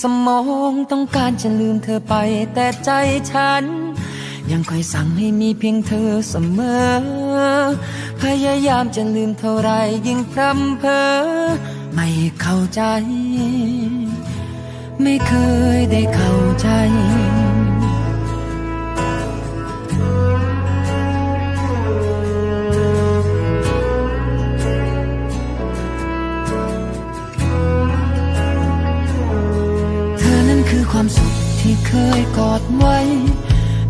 สมองต้องการจะลืมเธอไป แต่ใจฉัน ยังคอยสั่งให้มีเพียงเธอเสมอ พยายามจะลืมเท่าไรยิ่งพร่ำเพ้อไม่เข้าใจ ไม่เคยได้เข้าใจ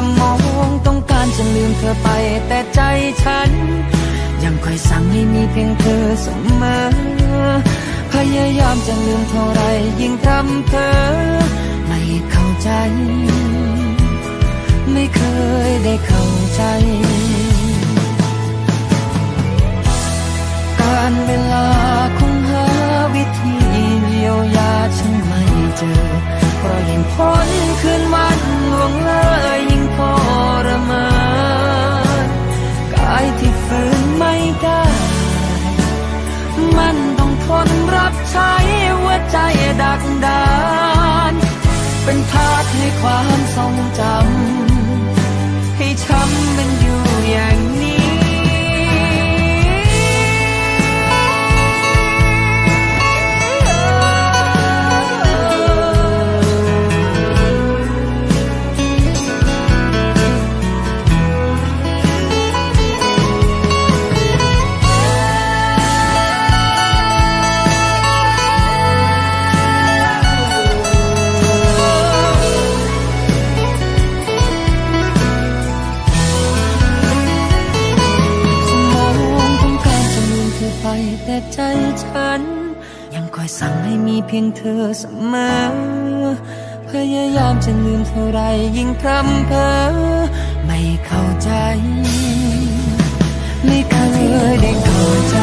สมองต้องการจะลืมเธอไป แต่ใจฉัน ยังคอยสั่งให้มีเพียงเธอเสมอ พยายามจะลืมเท่าไรยิ่งทำเธอ ไม่เข้าใจ ไม่เคยได้เข้าใจ การเวลาคงหาวิธีเยียวยาฉันไม่เจอเพราะยิ่งพ้น ให้ความทรงจำ อยสั่งให้มีเพียงเธอเสมอ พยายามจะลืมเท่าไรยิ่งพร่ำเพ้อไม่เข้าใจ ไม่เคยได้เข้าใจ